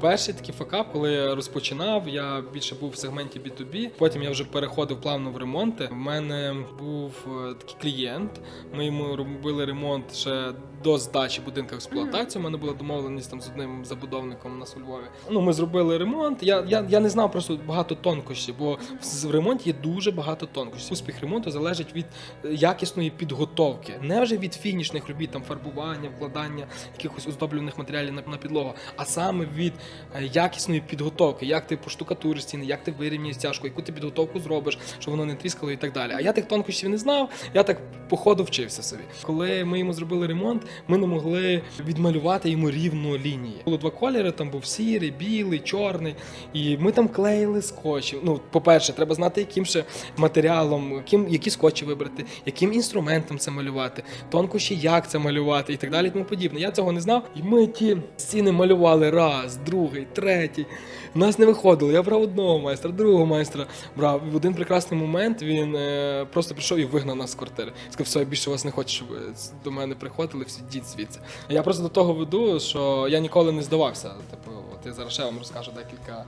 Перший такий факап, коли я розпочинав, я більше був в сегменті B2B, потім я вже переходив плавно в ремонти. У мене був е, такий клієнт. Ми йому робили ремонт ще до здачі будинку в експлуатацію. У мене була домовленість там з одним забудовником у нас у Львові. Ну, ми зробили ремонт. Я, я, я не знав просто багато тонкощів, бо в ремонті є дуже багато тонкощів. Успіх ремонту залежить від е, якісної підготовки, не вже від фінішних робіт, там фарбування, вкладання якихось оздоблюваних матеріалів на, на підлогу, а саме від якісної підготовки, як ти поштукатуриш стіни, як ти вирівнюєш стяжку, яку ти підготовку зробиш, щоб воно не тріскало і так далі. А я тих тонкощів не знав, я так по ходу вчився собі. Коли ми йому зробили ремонт, ми не могли відмалювати йому рівну лінії. Було два кольори, там був сірий, білий, чорний. І ми там клеїли скотч. Ну, по-перше, треба знати, яким ще матеріалом, яким, які скотчі вибрати, яким інструментом це малювати, тонкощі, як це малювати і так далі. Тому подібне. Я цього не знав. І ми ті стіни малювали раз, другий, третій. У нас не виходило. Я брав одного майстра, другого майстра брав. В один прекрасний момент він е, просто прийшов і вигнав нас з квартири. Сказав, все, я більше вас не хочу, щоб ви до мене приходили, всі діть звідси. Я просто до того веду, що я ніколи не здавався. Типу, от я зараз ще вам розкажу декілька